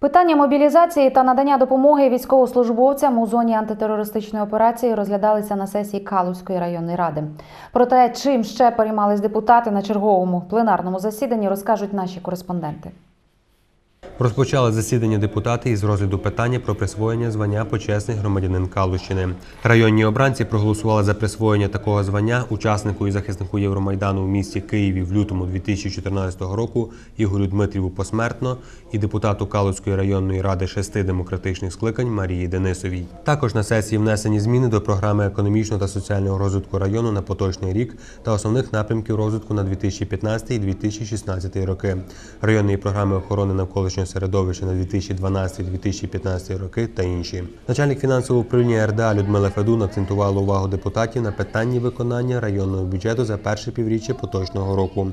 Питання мобілізації та надання допомоги військовослужбовцям у зоні антитерористичної операції розглядалися на сесії Калузької районної ради. Про те, чим ще переймались депутати на черговому пленарному засіданні, розкажуть наші кореспонденти. Розпочали засідання депутати із розгляду питання про присвоєння звання почесний громадянин Калущини. Районні обранці проголосували за присвоєння такого звання учаснику і захиснику Євромайдану в місті Києві в лютому 2014 року Ігорю Дмитріву посмертно і депутату Калузької районної ради шести демократичних скликань Марії Денисовій. Також на сесії внесені зміни до програми економічного та соціального розвитку району на поточний рік та основних напрямків розвитку на 2015 і 2016 роки, районної програми охорони навколишнього середовища на 2012-2015 роки та інші. Начальник фінансового управління РДА Людмила Федун акцентувала увагу депутатів на питанні виконання районного бюджету за перше півріччя поточного року.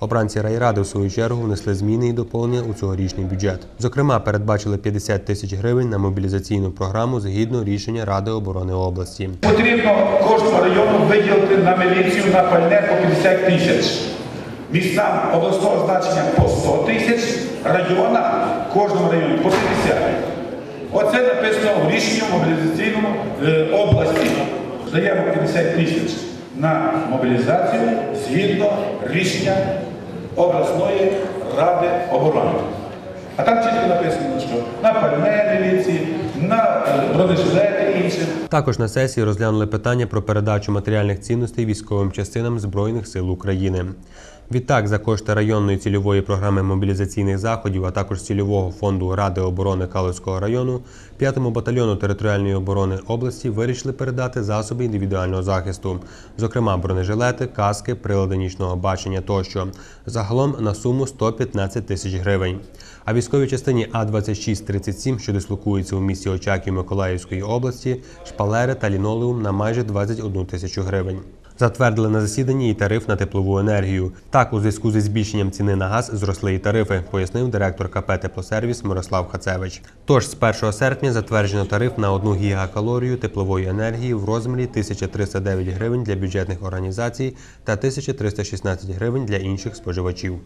Обранці райради в свою чергу внесли зміни і доповнення у цьогорічний бюджет. Зокрема, передбачили 50 тисяч гривень на мобілізаційну програму згідно рішення Ради оборони області. Потрібно кожному району виділити на міліцію на пальне по 50 тисяч. Містам обласного значення по 100 тисяч, района кожному районі по 50. Оце написано в рішенні мобілізаційному е, області. Даємо 50 тисяч на мобілізацію згідно рішення обласної ради оборони. А там чітко написано, що на пальне міліції, на е, бронежилети і інше. Також на сесії розглянули питання про передачу матеріальних цінностей військовим частинам Збройних сил України. Відтак, за кошти районної цільової програми мобілізаційних заходів, а також цільового фонду Ради оборони Калузького району, 5-му батальйону територіальної оборони області вирішили передати засоби індивідуального захисту, зокрема бронежилети, каски, прилади нічного бачення тощо. Загалом на суму 115 тисяч гривень. А військовій частині А-2637, що дислокується у місті Очаків Миколаївської області, шпалери та лінолеум на майже 21 тисячу гривень. Затвердили на засіданні і тариф на теплову енергію. Так, у зв'язку зі збільшенням ціни на газ зросли і тарифи, пояснив директор КП Теплосервіс Мирослав Хацевич. Тож з 1 серпня затверджено тариф на 1 гігакалорію теплової енергії в розмірі 1309 гривень для бюджетних організацій та 1316 гривень для інших споживачів.